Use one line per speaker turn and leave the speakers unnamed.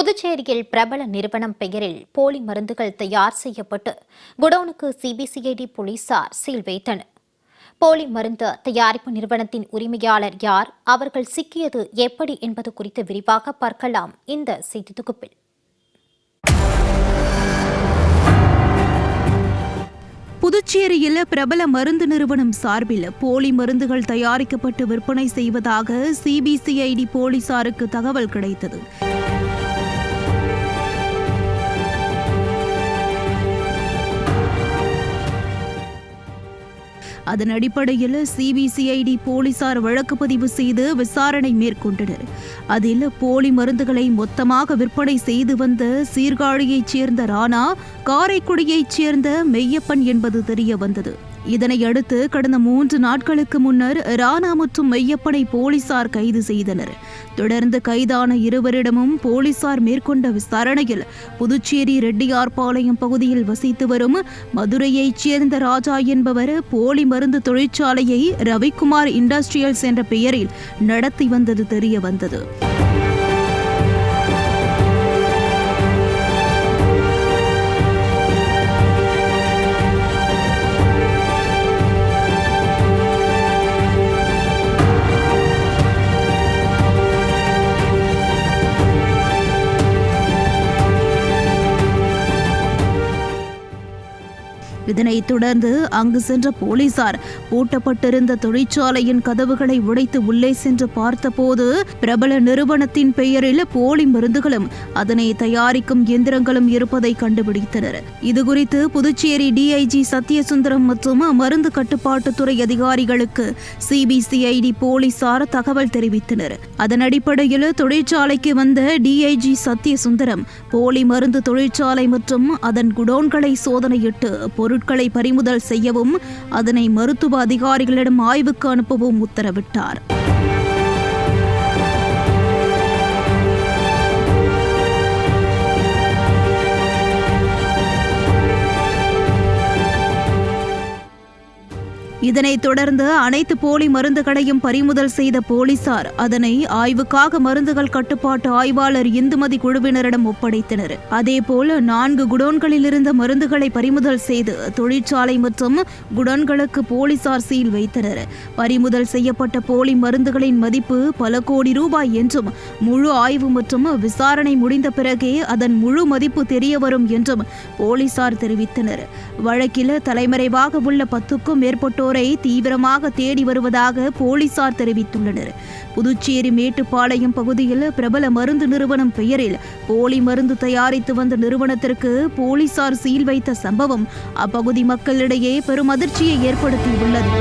புதுச்சேரியில் பிரபல நிறுவனம் பெயரில் போலி மருந்துகள் தயார் செய்யப்பட்டு குடோனுக்கு சிபிசிஐடி போலீசார் சீல் வைத்தனர். போலி மருந்து தயாரிப்பு நிறுவனத்தின் உரிமையாளர் யார் அவர்கள் சிக்கியது எப்படி என்பது குறித்து விரிவாக பார்க்கலாம் இந்த செய்தி தொகுப்பில்.
புதுச்சேரியில் பிரபல மருந்து நிறுவனம் சார்பில் போலி மருந்துகள் தயாரிக்கப்பட்டு விற்பனை செய்வதாக சிபிசிஐடி போலீசாருக்கு தகவல் கிடைத்தது. அதன் அடிப்படையில் சிபிசிஐடி போலீசார் வழக்கு பதிவு செய்து விசாரணை மேற்கொண்டனர். அதில் போலி மருந்துகளை மொத்தமாக விற்பனை செய்து வந்த சீர்காழியைச் சேர்ந்த ராணா காரைக்குடியைச் சேர்ந்த மெய்யப்பன் என்பது தெரிய வந்தது. இதனையடுத்து கடந்த மூன்று நாட்களுக்கு முன்னர் ராணா மற்றும் மெய்யப்பனை போலீசார் கைது செய்தனர். தொடர்ந்து கைதான இருவரிடமும் போலீசார் மேற்கொண்ட விசாரணையில் புதுச்சேரி ரெட்டியார்பாளையம் பகுதியில் வசித்து வரும் மதுரையைச் சேர்ந்த ராஜா என்பவர் போலி மருந்து தொழிற்சாலையை ரவிக்குமார் இண்டஸ்ட்ரியல்ஸ் என்ற பெயரில் நடத்தி வந்தது தெரிய வந்தது. இதனைத் தொடர்ந்து அங்கு சென்ற போலீசார் பூட்டப்பட்டிருந்த தொழிற்சாலையின் கதவுகளை உடைத்து உள்ளே சென்று பார்த்தபோது பிரபல நிறுவனத்தின் பெயரில் போலி மருந்துகளும் அதனை தயாரிக்கும் எந்திரங்களும் இருப்பதை கண்டுபிடித்தனர். இதுகுறித்து புதுச்சேரி டிஐஜி சத்யசுந்தரம் மற்றும் மருந்து கட்டுப்பாட்டுத்துறை அதிகாரிகளுக்கு சிபிசிஐடி போலீசார் தகவல் தெரிவித்தனர். அதன் அடிப்படையில் தொழிற்சாலைக்கு வந்த டிஐஜி சத்யசுந்தரம் போலி மருந்து தொழிற்சாலை மற்றும் அதன் குடோன்களை சோதனையிட்டு பொருள் பொருட்களை பறிமுதல் செய்யவும் அதனை மருத்துவ அதிகாரிகளிடம் ஆய்வுக்கு அனுப்பவும் உத்தரவிட்டார். இதனைத் தொடர்ந்து அனைத்து போலி மருந்துகளையும் பறிமுதல் செய்த போலீசார் அதனை ஆய்வுக்காக மருந்துகள் கட்டுப்பாட்டு ஆய்வாளர் இந்துமதி குழுவினரிடம் ஒப்படைத்தனர். அதேபோல் நான்கு குடோன்களில் இருந்த மருந்துகளை பறிமுதல் செய்து தொழிற்சாலை மற்றும் குடோன்களுக்கு போலீசார் சீல் வைத்தனர். பறிமுதல் செய்யப்பட்ட போலி மருந்துகளின் மதிப்பு பல கோடி ரூபாய் என்றும் முழு ஆய்வு மற்றும் விசாரணை முடிந்த பிறகே அதன் முழு மதிப்பு தெரியவரும் என்றும் போலீசார் தெரிவித்தனர். வழக்கில் தலைமறைவாக உள்ள பத்துக்கும் மேற்பட்டோரை தீவிரமாக தேடி வருவதாக போலீசார் தெரிவித்துள்ளனர். புதுச்சேரி மேட்டுப்பாளையம் பகுதியில் பிரபல மருந்து நிறுவனம் பெயரில் போலி மருந்து தயாரித்து வந்த நிறுவனத்திற்கு போலீசார் சீல் வைத்த சம்பவம் அப்பகுதி மக்களிடையே பெரும் அதிர்ச்சியை ஏற்படுத்தியுள்ளது.